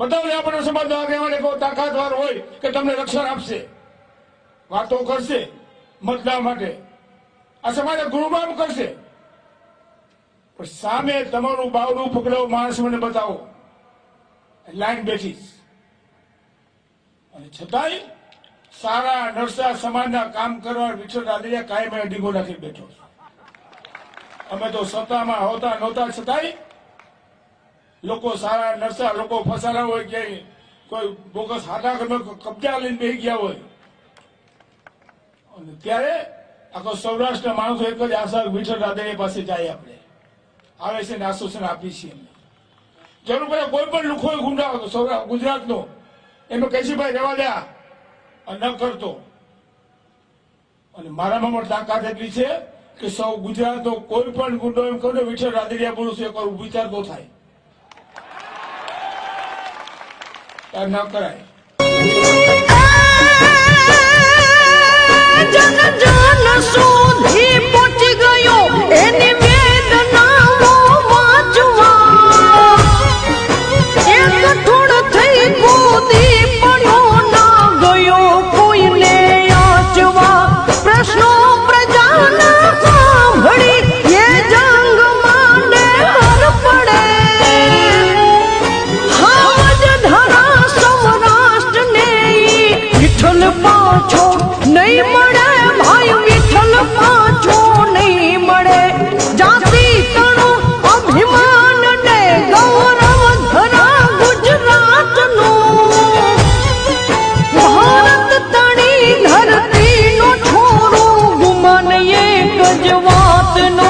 બધાને આપણને સમાજના આગેવાન એવો તાકાતવાર હોય કે તમને રક્ષણ આપશે. વાતો કરશે મતદાન માટે. આ સમાજે ગુરુબામ કરશે. પણ સામે તમારું બાવડું પકડાવ, માણસ મને બતાવો. લાઈન બેઠીશ અને છતાંય સારા નરસા સમાજના કામ કરવા વિઠ્ઠલ રાદડિયા કાયમ ડીગો રાખી બેઠો અમે તો સત્તામાં હોતા નહોતા છતાંય લોકો સારા નરસા, લોકો ફસાણા હોય ક્યાંય. કોઈ બોગસ હાથા કબજા લઈને બેસી ગયા હોય. અને ત્યારે આખો સૌરાષ્ટ્રના માણસો એક જ આશા વિઠ્ઠલ રાદડિયા પાસે જાય આપણે. આવે છે ને આશ્વાસન આપીએ છીએ એમને. જરૂર પડે કોઈ પણ લુખો ગુંડા ગુજરાતનો, એમાં કેશીભાઈ રહેવા દે ન કરતો. અને મારામાં પણ તાકાત એટલી છે કે સૌ ગુજરાતનો કોઈ પણ ગુંડો એમ કહ્યું વિઠ્ઠલ રાધેરિયા બોલું છું. એક વાર વિચાર તો થાય. આ ન કરાય એક